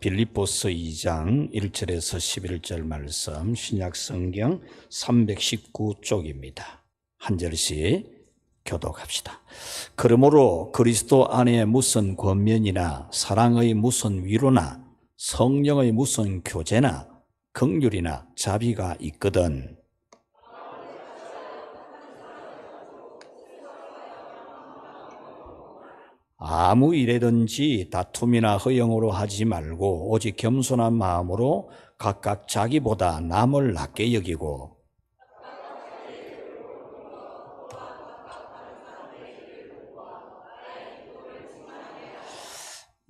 빌립보스 2장 1절에서 11절 말씀 신약 성경 319쪽입니다. 한 절씩 교독합시다. 그러므로 그리스도 안에 무슨 권면이나 사랑의 무슨 위로나 성령의 무슨 교제나 긍휼이나 자비가 있거든 아무 일에든지 다툼이나 허영으로 하지 말고 오직 겸손한 마음으로 각각 자기보다 남을 낮게 여기고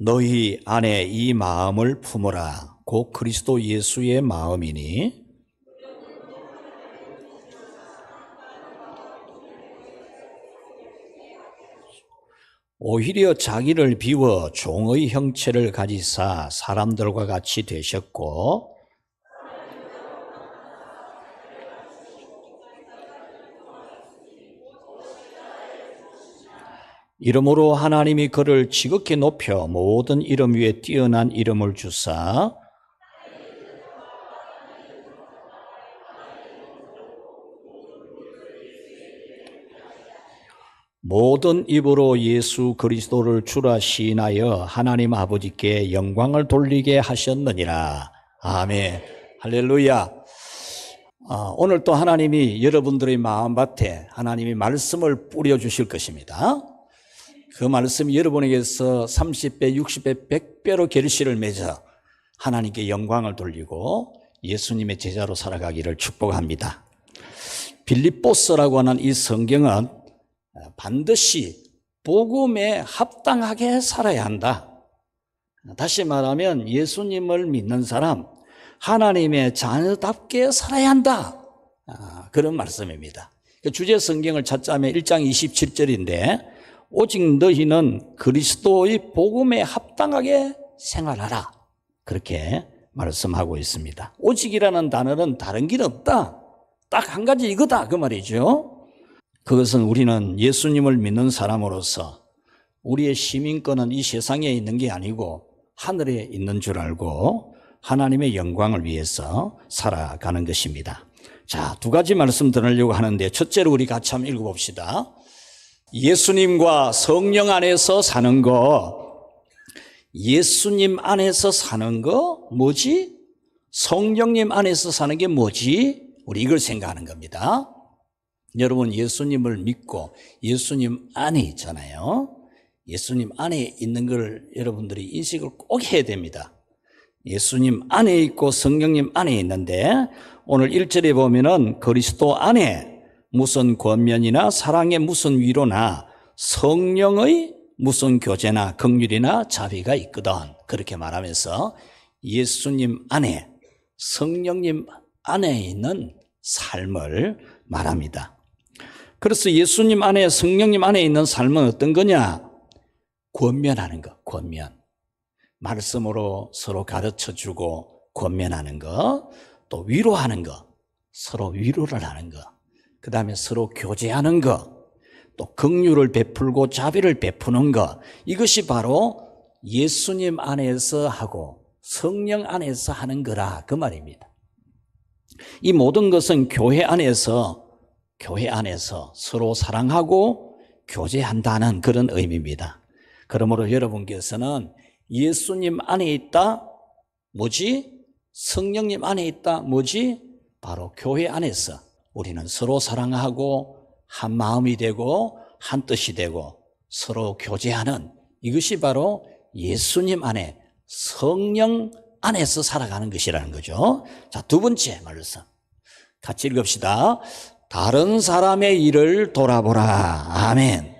너희 안에 이 마음을 품어라. 곧 그리스도 예수의 마음이니 오히려 자기를 비워 종의 형체를 가지사 사람들과 같이 되셨고 이름으로 하나님이 그를 지극히 높여 모든 이름 위에 뛰어난 이름을 주사 모든 입으로 예수 그리스도를 주라 시인하여 하나님 아버지께 영광을 돌리게 하셨느니라. 아멘. 할렐루야. 아, 오늘 또 하나님이 여러분들의 마음밭에 하나님이 말씀을 뿌려주실 것입니다. 그 말씀이 여러분에게서 30배, 60배, 100배로 결실을 맺어 하나님께 영광을 돌리고 예수님의 제자로 살아가기를 축복합니다. 빌립보스라고 하는 이 성경은 반드시 복음에 합당하게 살아야 한다. 다시 말하면 예수님을 믿는 사람, 하나님의 자녀답게 살아야 한다. 아, 그런 말씀입니다. 그 주제 성경을 찾자면 1장 27절인데, 오직 너희는 그리스도의 복음에 합당하게 생활하라. 그렇게 말씀하고 있습니다. 오직이라는 단어는 다른 길 없다. 딱 한 가지 이거다. 그 말이죠. 그것은 우리는 예수님을 믿는 사람으로서 우리의 시민권은 이 세상에 있는 게 아니고 하늘에 있는 줄 알고 하나님의 영광을 위해서 살아가는 것입니다. 자, 두 가지 말씀 드리려고 하는데 첫째로 우리 같이 한번 읽어봅시다. 예수님과 성령 안에서 사는 거, 예수님 안에서 사는 거 뭐지? 성령님 안에서 사는 게 뭐지? 우리 이걸 생각하는 겁니다. 여러분 예수님을 믿고 예수님 안에 있잖아요. 예수님 안에 있는 걸 여러분들이 인식을 꼭 해야 됩니다. 예수님 안에 있고 성령님 안에 있는데 오늘 1절에 보면은 그리스도 안에 무슨 권면이나 사랑의 무슨 위로나 성령의 무슨 교제나 긍휼이나 자비가 있거든. 그렇게 말하면서 예수님 안에 성령님 안에 있는 삶을 말합니다. 그래서 예수님 안에 성령님 안에 있는 삶은 어떤 거냐? 권면하는 거, 권면. 말씀으로 서로 가르쳐 주고 권면하는 거, 또 위로하는 거, 서로 위로를 하는 거, 그 다음에 서로 교제하는 거, 또 긍휼을 베풀고 자비를 베푸는 거, 이것이 바로 예수님 안에서 하고 성령 안에서 하는 거라 그 말입니다. 이 모든 것은 교회 안에서 교회 안에서 서로 사랑하고 교제한다는 그런 의미입니다. 그러므로 여러분께서는 예수님 안에 있다, 뭐지? 성령님 안에 있다, 뭐지? 바로 교회 안에서 우리는 서로 사랑하고 한 마음이 되고 한 뜻이 되고 서로 교제하는 이것이 바로 예수님 안에 성령 안에서 살아가는 것이라는 거죠. 자, 두 번째 말씀. 같이 읽읍시다. 다른 사람의 일을 돌아보라. 아멘.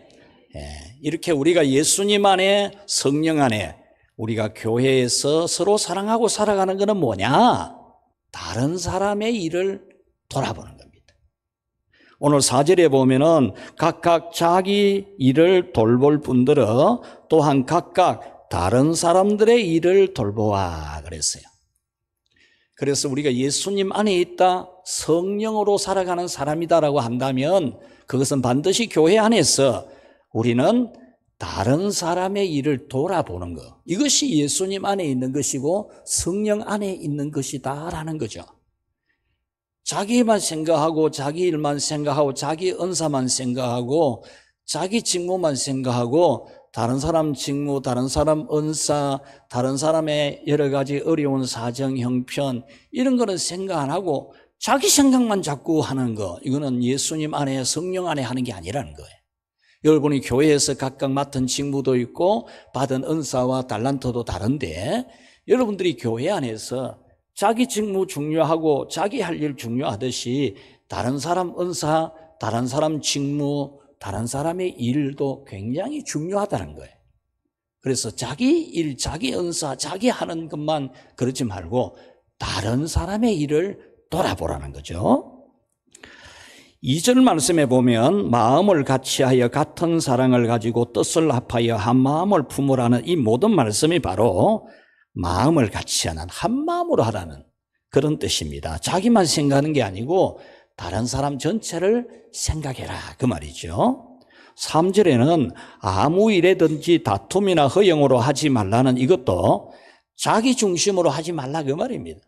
예, 이렇게 우리가 예수님 안에 성령 안에 우리가 교회에서 서로 사랑하고 살아가는 것은 뭐냐? 다른 사람의 일을 돌아보는 겁니다. 오늘 사절에 보면은 각각 자기 일을 돌볼 뿐더러 또한 각각 다른 사람들의 일을 돌보아 그랬어요. 그래서 우리가 예수님 안에 있다 성령으로 살아가는 사람이다라고 한다면 그것은 반드시 교회 안에서 우리는 다른 사람의 일을 돌아보는 것. 이것이 예수님 안에 있는 것이고 성령 안에 있는 것이다라는 거죠. 자기만 생각하고 자기 일만 생각하고 자기 은사만 생각하고 자기 직무만 생각하고 다른 사람 직무, 다른 사람 은사, 다른 사람의 여러 가지 어려운 사정, 형편 이런 거는 생각 안 하고 자기 생각만 자꾸 하는 거 이거는 예수님 안에 성령 안에 하는 게 아니라는 거예요. 여러분이 교회에서 각각 맡은 직무도 있고 받은 은사와 달란트도 다른데 여러분들이 교회 안에서 자기 직무 중요하고 자기 할 일 중요하듯이 다른 사람 은사, 다른 사람 직무, 다른 사람의 일도 굉장히 중요하다는 거예요. 그래서 자기 일, 자기 은사, 자기 하는 것만 그러지 말고 다른 사람의 일을 돌아보라는 거죠. 2절 말씀에 보면 마음을 같이하여 같은 사랑을 가지고 뜻을 합하여 한 마음을 품으라는 이 모든 말씀이 바로 마음을 같이하는 한 마음으로 하라는 그런 뜻입니다. 자기만 생각하는 게 아니고 다른 사람 전체를 생각해라 그 말이죠. 3절에는 아무 일에든지 다툼이나 허영으로 하지 말라는 이것도 자기 중심으로 하지 말라 그 말입니다.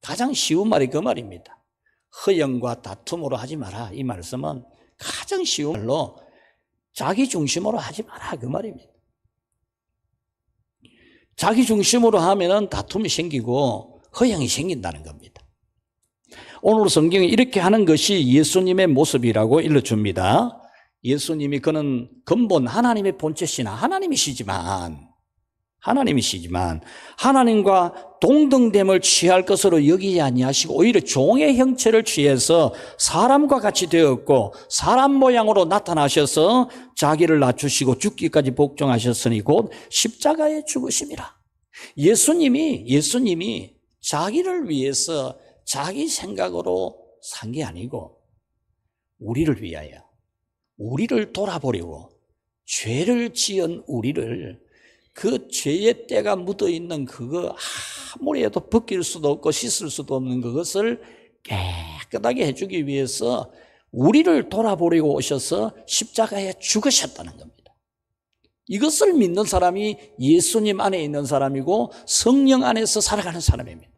가장 쉬운 말이 그 말입니다. 허영과 다툼으로 하지 마라. 이 말씀은 가장 쉬운 말로 자기 중심으로 하지 마라. 그 말입니다. 자기 중심으로 하면은 다툼이 생기고 허영이 생긴다는 겁니다. 오늘 성경이 이렇게 하는 것이 예수님의 모습이라고 일러줍니다. 예수님이 그는 근본 하나님의 본체시나 하나님이시지만 하나님이시지만 하나님과 동등됨을 취할 것으로 여기지 아니하시고 오히려 종의 형체를 취해서 사람과 같이 되었고 사람 모양으로 나타나셔서 자기를 낮추시고 죽기까지 복종하셨으니 곧 십자가에 죽으심이라. 예수님이 예수님이 자기를 위해서 자기 생각으로 산 게 아니고 우리를 위하여 우리를 돌아보려고 죄를 지은 우리를 그 죄의 때가 묻어 있는 그거 아무리 해도 벗길 수도 없고 씻을 수도 없는 그것을 깨끗하게 해주기 위해서 우리를 돌아보려고 오셔서 십자가에 죽으셨다는 겁니다. 이것을 믿는 사람이 예수님 안에 있는 사람이고 성령 안에서 살아가는 사람입니다.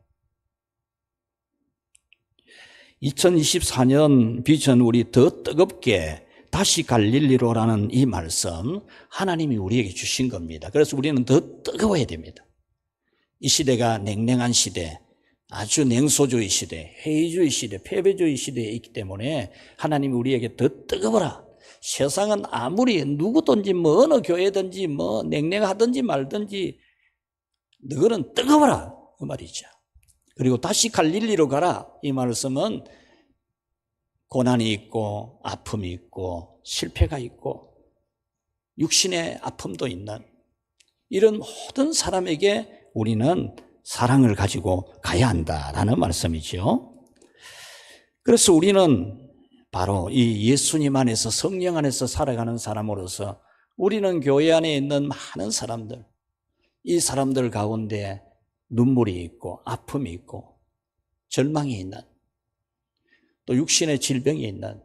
2024년 비전 우리 더 뜨겁게 다시 갈릴리로라는 이 말씀 하나님이 우리에게 주신 겁니다. 그래서 우리는 더 뜨거워야 됩니다. 이 시대가 냉랭한 시대, 아주 냉소주의 시대, 회의주의 시대, 패배주의 시대에 있기 때문에 하나님이 우리에게 더 뜨거워라. 세상은 아무리 누구든지 뭐 어느 교회든지 뭐 냉랭하든지 말든지 너는 뜨거워라 그 말이죠. 그리고 다시 갈릴리로 가라 이 말씀은 고난이 있고 아픔이 있고 실패가 있고 육신의 아픔도 있는 이런 모든 사람에게 우리는 사랑을 가지고 가야 한다라는 말씀이죠. 그래서 우리는 바로 이 예수님 안에서 성령 안에서 살아가는 사람으로서 우리는 교회 안에 있는 많은 사람들, 이 사람들 가운데 눈물이 있고 아픔이 있고 절망이 있는 또 육신의 질병이 있는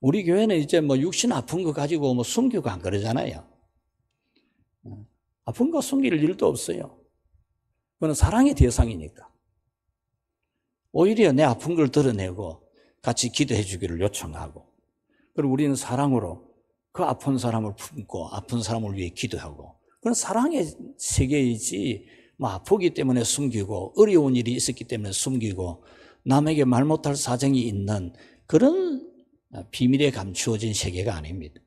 우리 교회는 이제 뭐 육신 아픈 거 가지고 뭐 숨기고 안 그러잖아요. 아픈 거 숨길 일도 없어요. 그건 사랑의 대상이니까. 오히려 내 아픈 걸 드러내고 같이 기도해 주기를 요청하고 그리고 우리는 사랑으로 그 아픈 사람을 품고 아픈 사람을 위해 기도하고 그건 사랑의 세계이지 뭐 아프기 때문에 숨기고 어려운 일이 있었기 때문에 숨기고 남에게 말 못할 사정이 있는 그런 비밀에 감추어진 세계가 아닙니다.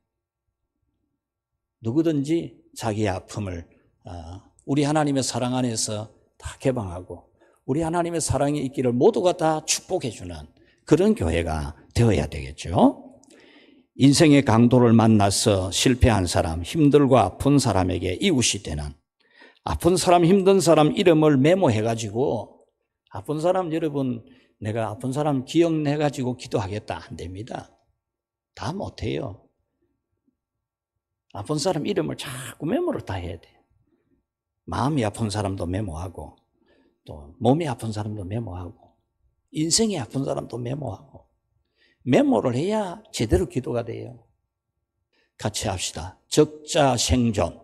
누구든지 자기의 아픔을 어, 우리 하나님의 사랑 안에서 다 개방하고 우리 하나님의 사랑이 있기를 모두가 다 축복해 주는 그런 교회가 되어야 되겠죠. 인생의 강도를 만나서 실패한 사람, 힘들고 아픈 사람에게 이웃이 되는 아픈 사람, 힘든 사람 이름을 메모해가지고 아픈 사람 여러분 내가 아픈 사람 기억내가지고 기도하겠다. 안 됩니다. 다 못해요. 아픈 사람 이름을 자꾸 메모를 다 해야 돼. 마음이 아픈 사람도 메모하고, 또 몸이 아픈 사람도 메모하고, 인생이 아픈 사람도 메모하고, 메모를 해야 제대로 기도가 돼요. 같이 합시다. 적자 생존.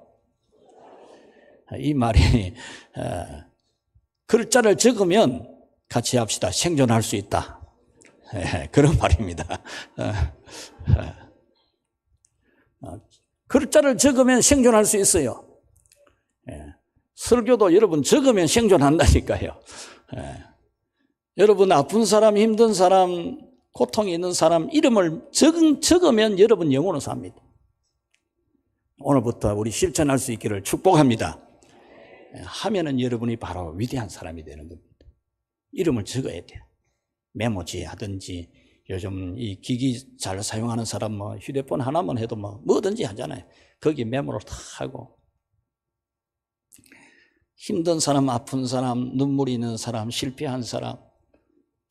이 말이 어, 글자를 적으면 같이 합시다. 생존할 수 있다. 예, 그런 말입니다. 어, 어, 어, 글자를 적으면 생존할 수 있어요. 예, 설교도 여러분 적으면 생존한다니까요. 예, 여러분 아픈 사람, 힘든 사람, 고통이 있는 사람 이름을 적, 적으면 여러분 영혼을 삽니다. 오늘부터 우리 실천할 수 있기를 축복합니다. 예, 하면은 여러분이 바로 위대한 사람이 되는 겁니다. 이름을 적어야 돼요. 메모지 하든지 요즘 이 기기 잘 사용하는 사람 뭐 휴대폰 하나만 해도 뭐 뭐든지 하잖아요. 거기 메모를 다 하고 힘든 사람, 아픈 사람, 눈물이 있는 사람, 실패한 사람,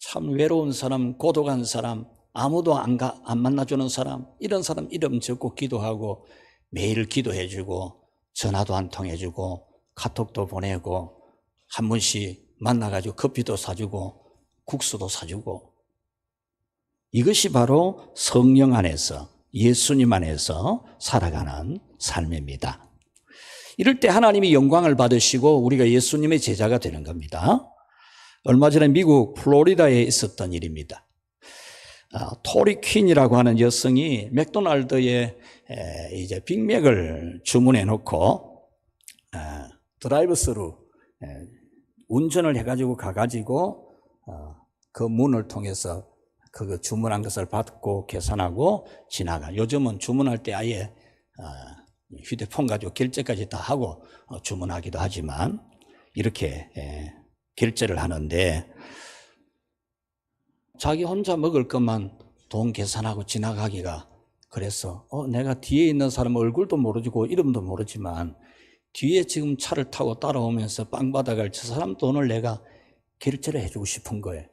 참 외로운 사람, 고독한 사람, 아무도 안, 가, 안 만나주는 사람, 이런 사람 이름 적고 기도하고 매일 기도해주고 전화도 한통 해주고 카톡도 보내고 한 번씩 만나가지고 커피도 사주고 국수도 사주고 이것이 바로 성령 안에서 예수님 안에서 살아가는 삶입니다. 이럴 때 하나님이 영광을 받으시고 우리가 예수님의 제자가 되는 겁니다. 얼마 전에 미국 플로리다에 있었던 일입니다. 아, 토리 퀸이라고 하는 여성이 맥도날드에 에, 이제 빅맥을 주문해 놓고 아, 드라이브스루 에, 운전을 해가지고 가가지고 어, 그 문을 통해서 그 주문한 것을 받고 계산하고 지나가. 요즘은 주문할 때 아예 어, 휴대폰 가지고 결제까지 다 하고 어, 주문하기도 하지만 이렇게 예, 결제를 하는데 자기 혼자 먹을 것만 돈 계산하고 지나가기가 그래서 어, 내가 뒤에 있는 사람 얼굴도 모르고 이름도 모르지만 뒤에 지금 차를 타고 따라오면서 빵 받아갈 저 사람 돈을 내가 결제를 해주고 싶은 거예요.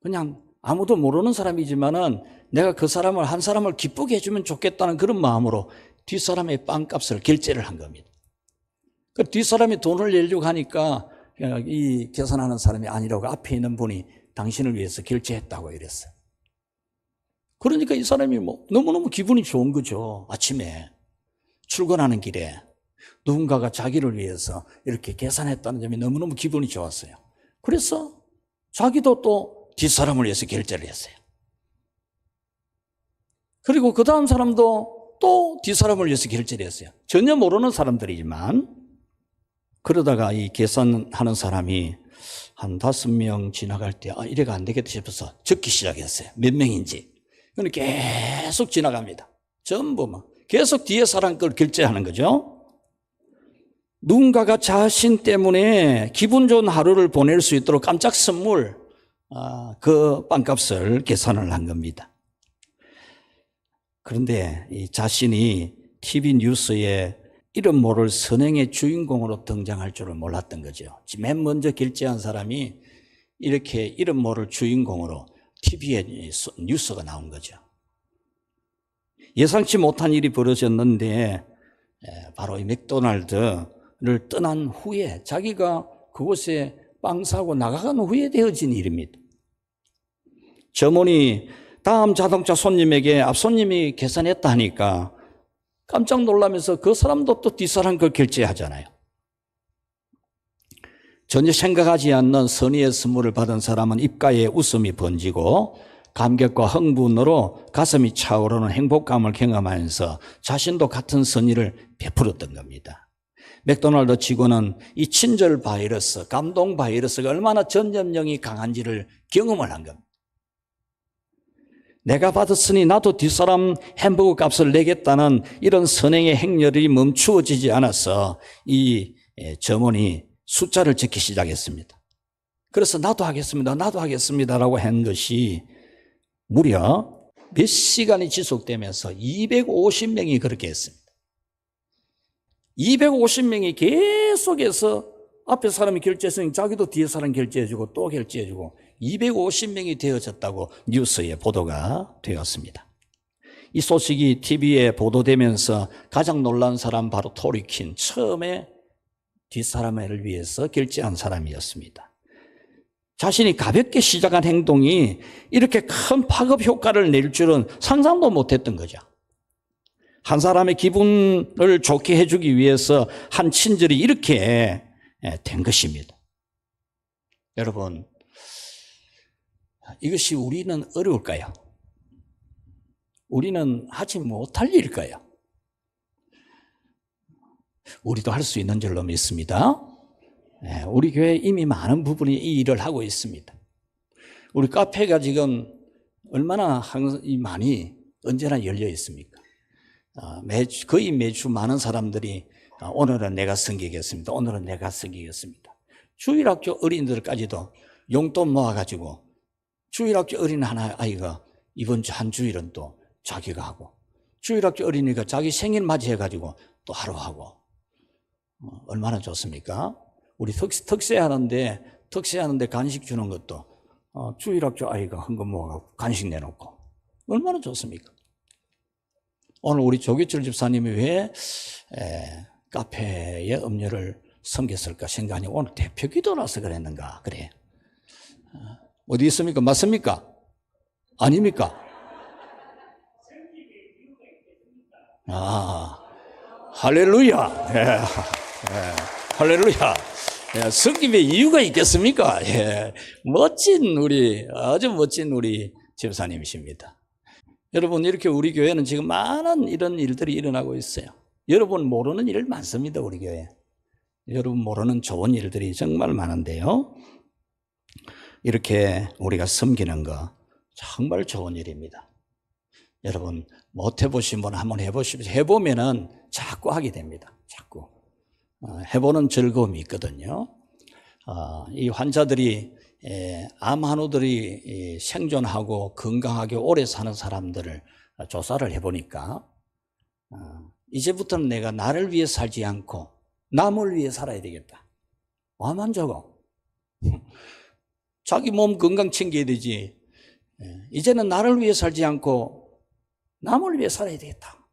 그냥 아무도 모르는 사람이지만은 내가 그 사람을 한 사람을 기쁘게 해주면 좋겠다는 그런 마음으로 뒷사람의 빵값을 결제를 한 겁니다. 그 뒷사람이 돈을 내려고 하니까 이 계산하는 사람이 아니라고 앞에 있는 분이 당신을 위해서 결제했다고 이랬어요. 그러니까 이 사람이 뭐 너무너무 기분이 좋은 거죠. 아침에 출근하는 길에 누군가가 자기를 위해서 이렇게 계산했다는 점이 너무너무 기분이 좋았어요. 그래서 자기도 또 뒷사람을 위해서 결제를 했어요. 그리고 그 다음 사람도 또 뒷사람을 위해서 결제를 했어요. 전혀 모르는 사람들이지만 그러다가 이 계산하는 사람이 한 다섯 명 지나갈 때, 아, 이래가 안 되겠다 싶어서 적기 시작했어요. 몇 명인지. 근데 계속 지나갑니다. 전부 막. 계속 뒤에 사람 걸 결제하는 거죠. 누군가가 자신 때문에 기분 좋은 하루를 보낼 수 있도록 깜짝 선물, 아, 그 빵값을 계산을 한 겁니다. 그런데 이 자신이 TV 뉴스에 이름 모를 선행의 주인공으로 등장할 줄을 몰랐던 거죠. 맨 먼저 결제한 사람이 이렇게 이름 모를 주인공으로 TV에 뉴스가 나온 거죠. 예상치 못한 일이 벌어졌는데 바로 이 맥도날드를 떠난 후에 자기가 그곳에 빵 사고 나가간 후에 되어진 일입니다. 점원이 다음 자동차 손님에게 앞 손님이 계산했다 하니까 깜짝 놀라면서 그 사람도 또 뒷사람 걸 결제하잖아요. 전혀 생각하지 않는 선의의 선물을 받은 사람은 입가에 웃음이 번지고 감격과 흥분으로 가슴이 차오르는 행복감을 경험하면서 자신도 같은 선의를 베풀었던 겁니다. 맥도날드 직원은 이 친절 바이러스, 감동 바이러스가 얼마나 전염력이 강한지를 경험을 한 겁니다. 내가 받았으니 나도 뒷사람 햄버거 값을 내겠다는 이런 선행의 행렬이 멈추어지지 않아서 이 예, 점원이 숫자를 적기 시작했습니다. 그래서 나도 하겠습니다. 나도 하겠습니다라고 한 것이 무려 몇 시간이 지속되면서 250명이 그렇게 했습니다. 250명이 계속해서 앞에 사람이 결제했으니 자기도 뒤에 사람 결제해주고 또 결제해주고 250명이 되어졌다고 뉴스에 보도가 되었습니다. 이 소식이 TV에 보도되면서 가장 놀란 사람 바로 토리킨 처음에 뒷사람을 위해서 결제한 사람이었습니다. 자신이 가볍게 시작한 행동이 이렇게 큰 파급 효과를 낼 줄은 상상도 못했던 거죠. 한 사람의 기분을 좋게 해주기 위해서 한 친절이 이렇게 예, 된 것입니다. 여러분, 이것이 우리는 어려울까요? 우리는 하지 못할 일일까요? 우리도 할 수 있는 줄로 믿습니다. 예, 우리 교회 이미 많은 부분이 이 일을 하고 있습니다. 우리 카페가 지금 얼마나 많이 언제나 열려 있습니까? 아, 매주, 거의 매주 많은 사람들이 아, 오늘은 내가 섬기겠습니다. 오늘은 내가 섬기겠습니다. 주일학교 어린이들까지도 용돈 모아가지고 주일학교 어린 하나 아이가 이번 주 한 주일은 또 자기가 하고 주일학교 어린이가 자기 생일 맞이해가지고 또 하루 하고 어, 얼마나 좋습니까? 우리 특, 특세하는데 특세하는데 간식 주는 것도 어, 주일학교 아이가 헌금 모아갖고 간식 내놓고 얼마나 좋습니까? 오늘 우리 조기철 집사님이 왜 에, 카페에 음료를 섬겼을까 생각하니 오늘 대표 기도라서 그랬는가 그래 어, 어디 있습니까? 맞습니까? 아닙니까? 아 할렐루야 예, 예, 할렐루야 예, 성김의 이유가 있겠습니까? 예, 멋진 우리 아주 멋진 우리 집사님이십니다. 여러분 이렇게 우리 교회는 지금 많은 이런 일들이 일어나고 있어요. 여러분 모르는 일 많습니다 우리 교회. 여러분 모르는 좋은 일들이 정말 많은데요. 이렇게 우리가 섬기는 거 정말 좋은 일입니다. 여러분 못 해보신 분 한번 해보십시오. 해보면은 자꾸 하게 됩니다. 자꾸 어, 해보는 즐거움이 있거든요. 어, 이 환자들이 에, 암 환우들이 이 생존하고 건강하게 오래 사는 사람들을 조사를 해보니까 어, 이제부터는 내가 나를 위해 살지 않고 남을 위해 살아야 되겠다. 와만 저거. 자기 몸 건강 챙겨야 되지. 예, 이제는 나를 위해 살지 않고 남을 위해 살아야 되겠다.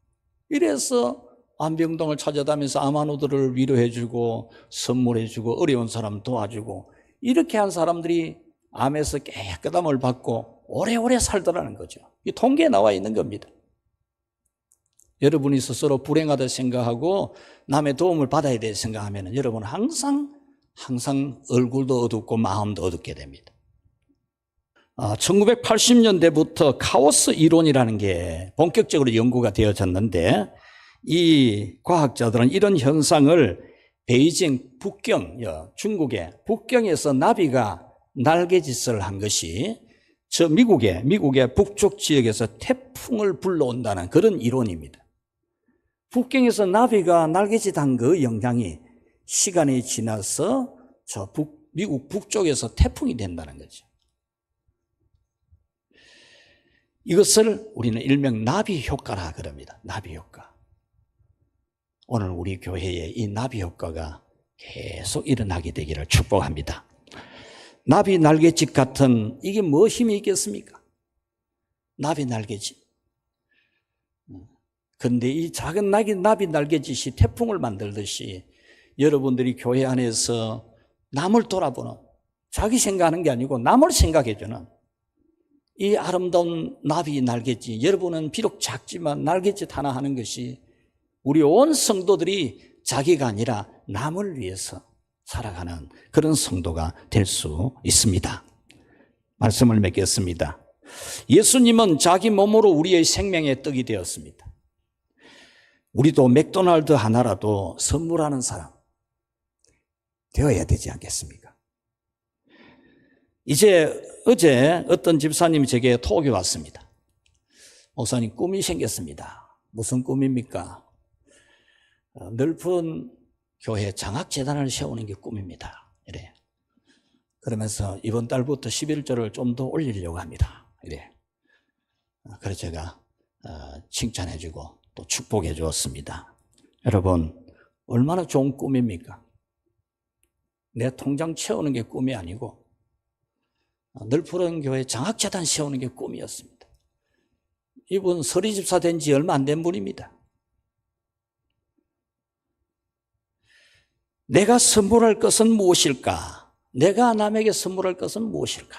이래서 암병동을 찾아다니면서 암환우들을 위로해주고 선물해주고 어려운 사람 도와주고 이렇게 한 사람들이 암에서 깨끗함을 받고 오래오래 살더라는 거죠. 이 통계에 나와 있는 겁니다. 여러분이 스스로 불행하다 생각하고 남의 도움을 받아야 될 생각하면 여러분 항상 항상 얼굴도 어둡고 마음도 어둡게 됩니다. 아, 1980년대부터 카오스 이론이라는 게 본격적으로 연구가 되어졌는데 이 과학자들은 이런 현상을 베이징 북경, 중국의 북경에서 나비가 날개짓을 한 것이 저 미국의, 미국의 북쪽 지역에서 태풍을 불러온다는 그런 이론입니다. 북경에서 나비가 날개짓 한 그 영향이 시간이 지나서 저 북, 미국 북쪽에서 태풍이 된다는 거죠. 이것을 우리는 일명 나비 효과라 그럽니다. 나비 효과. 오늘 우리 교회에 이 나비 효과가 계속 일어나게 되기를 축복합니다. 나비 날개짓 같은 이게 뭐 힘이 있겠습니까? 나비 날개짓. 근데 이 작은 나비, 나비 날개짓이 태풍을 만들듯이 여러분들이 교회 안에서 남을 돌아보는 자기 생각하는 게 아니고 남을 생각해주는 이 아름다운 나비 날개짓 여러분은 비록 작지만 날개짓 하나 하는 것이 우리 온 성도들이 자기가 아니라 남을 위해서 살아가는 그런 성도가 될 수 있습니다. 말씀을 맺겠습니다. 예수님은 자기 몸으로 우리의 생명의 떡이 되었습니다. 우리도 맥도날드 하나라도 선물하는 사람 되어야 되지 않겠습니까? 이제 어제 어떤 집사님이 제게 톡이 왔습니다. 목사님 꿈이 생겼습니다. 무슨 꿈입니까? 어, 넓은 교회 장학재단을 세우는 게 꿈입니다. 이래. 그러면서 이번 달부터 11조를 좀 더 올리려고 합니다. 이래. 어, 그래서 제가 어, 칭찬해주고 또 축복해 주었습니다. 여러분, 얼마나 좋은 꿈입니까? 내 통장 채우는 게 꿈이 아니고 늘 푸른 교회 장학재단 세우는 게 꿈이었습니다. 이분 서리집사 된 지 얼마 안 된 분입니다. 내가 선물할 것은 무엇일까? 내가 남에게 선물할 것은 무엇일까?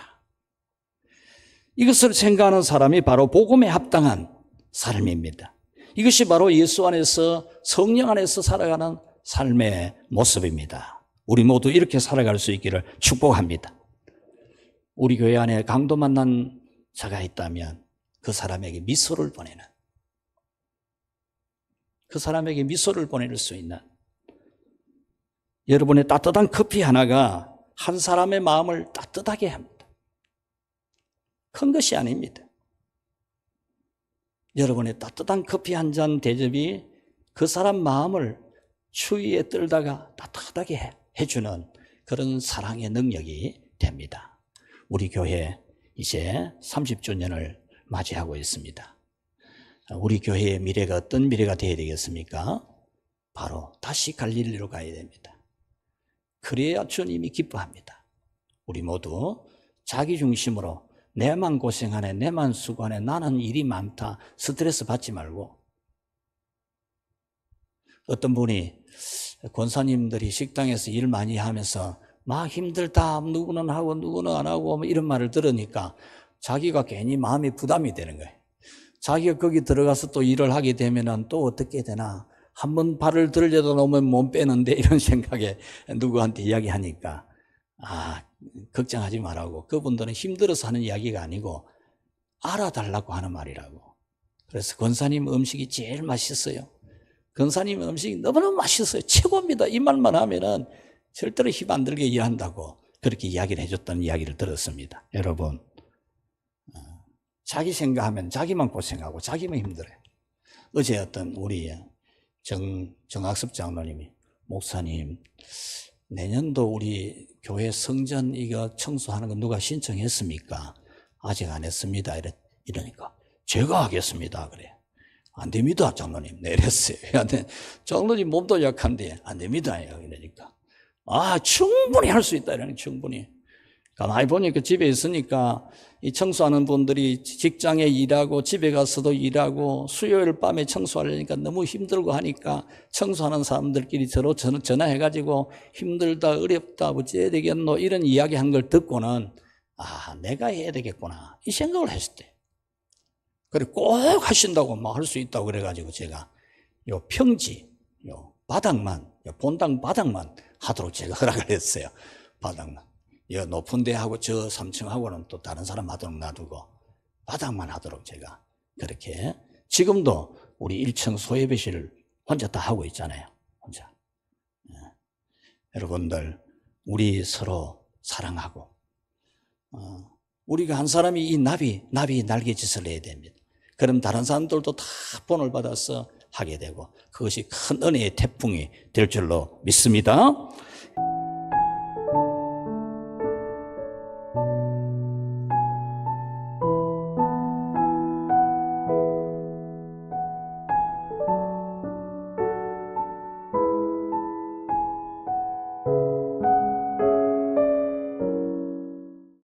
이것을 생각하는 사람이 바로 복음에 합당한 사람입니다. 이것이 바로 예수 안에서 성령 안에서 살아가는 삶의 모습입니다. 우리 모두 이렇게 살아갈 수 있기를 축복합니다. 우리 교회 안에 강도 만난 자가 있다면 그 사람에게 미소를 보내는 그 사람에게 미소를 보낼 수 있는 여러분의 따뜻한 커피 하나가 한 사람의 마음을 따뜻하게 합니다. 큰 것이 아닙니다. 여러분의 따뜻한 커피 한 잔 대접이 그 사람 마음을 추위에 떨다가 따뜻하게 해- 해주는 그런 사랑의 능력이 됩니다. 우리 교회 이제 30주년을 맞이하고 있습니다. 우리 교회의 미래가 어떤 미래가 되어야 되겠습니까? 바로 다시 갈릴리로 가야 됩니다. 그래야 주님이 기뻐합니다. 우리 모두 자기 중심으로 내만 고생하네, 내만 수고하네, 나는 일이 많다, 스트레스 받지 말고. 어떤 분이 권사님들이 식당에서 일 많이 하면서 막 힘들다, 누구는 하고 누구는 안 하고 뭐 이런 말을 들으니까 자기가 괜히 마음이 부담이 되는 거예요. 자기가 거기 들어가서 또 일을 하게 되면은 또 어떻게 되나. 한 번 발을 들려다 놓으면 몸 빼는데 이런 생각에 누구한테 이야기하니까 아, 걱정하지 말라고. 그분들은 힘들어서 하는 이야기가 아니고 알아달라고 하는 말이라고. 그래서 권사님 음식이 제일 맛있어요. 권사님 음식이 너무너무 맛있어요. 최고입니다. 이 말만 하면은 절대로 힘 안 들게 일한다고 그렇게 이야기를 해줬다는 이야기를 들었습니다. 여러분, 어, 자기 생각하면 자기만 고생하고 자기만 힘들어요. 어제 어떤 우리 정, 정학습 장로님이 목사님, 내년도 우리 교회 성전 이거 청소하는 거 누가 신청했습니까? 아직 안 했습니다. 이러니까 제가 하겠습니다. 그래. 안 됩니다, 장로님. 내렸어요. 안 돼. 장로님 몸도 약한데 안 됩니다. 이러니까. 아, 충분히 할 수 있다. 이러니 충분히. 가만히 보니까 집에 있으니까 이 청소하는 분들이 직장에 일하고 집에 가서도 일하고 수요일 밤에 청소하려니까 너무 힘들고 하니까 청소하는 사람들끼리 서로 전- 전화해가지고 힘들다, 어렵다, 어찌해야 되겠노 이런 이야기 한 걸 듣고는 아, 내가 해야 되겠구나. 이 생각을 했을 때. 그래, 꼭 하신다고 막 할 수 있다고 그래가지고 제가 요 평지, 요 바닥만, 요 본당 바닥만 하도록 제가 허락을 했어요. 바닥만. 여 높은 데하고 저 3층하고는 또 다른 사람 하도록 놔두고 바닥만 하도록 제가 그렇게 지금도 우리 1층 소예배실을 혼자 다 하고 있잖아요. 혼자. 예. 여러분들, 우리 서로 사랑하고, 어, 우리가 한 사람이 이 나비, 나비 날개짓을 해야 됩니다. 그럼 다른 사람들도 다 본을 받아서 하게 되고 그것이 큰 은혜의 태풍이 될 줄로 믿습니다.